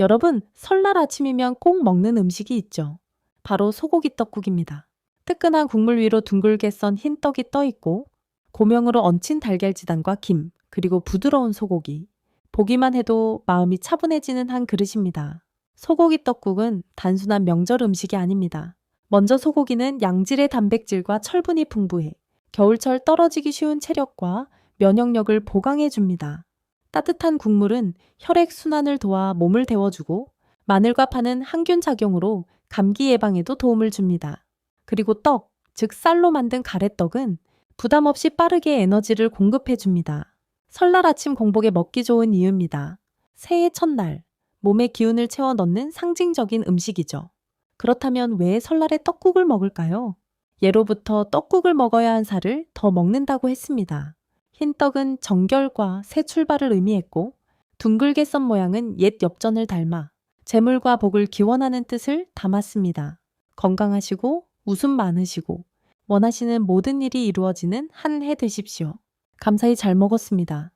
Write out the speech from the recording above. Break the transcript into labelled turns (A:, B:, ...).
A: 여러분, 설날 아침이면 꼭 먹는 음식이 있죠. 바로 소고기 떡국입니다. 뜨끈한 국물 위로 둥글게 썬 흰 떡이 떠 있고 고명으로 얹힌 달걀지단과 김, 그리고 부드러운 소고기. 보기만 해도 마음이 차분해지는 한 그릇입니다. 소고기 떡국은 단순한 명절 음식이 아닙니다. 먼저 소고기는 양질의 단백질과 철분이 풍부해 겨울철 떨어지기 쉬운 체력과 면역력을 보강해 줍니다. 따뜻한 국물은 혈액 순환을 도와 몸을 데워주고 마늘과 파는 항균 작용으로 감기 예방에도 도움을 줍니다. 그리고 떡, 즉 쌀로 만든 가래떡은 부담 없이 빠르게 에너지를 공급해 줍니다. 설날 아침 공복에 먹기 좋은 이유입니다. 새해 첫날, 몸에 기운을 채워 넣는 상징적인 음식이죠. 그렇다면 왜 설날에 떡국을 먹을까요? 예로부터 떡국을 먹어야 한 살을 더 먹는다고 했습니다. 흰 떡은 정결과 새 출발을 의미했고, 둥글게 썬 모양은 옛 엽전을 닮아 재물과 복을 기원하는 뜻을 담았습니다. 건강하시고 웃음 많으시고 원하시는 모든 일이 이루어지는 한 해 되십시오. 감사히 잘 먹었습니다.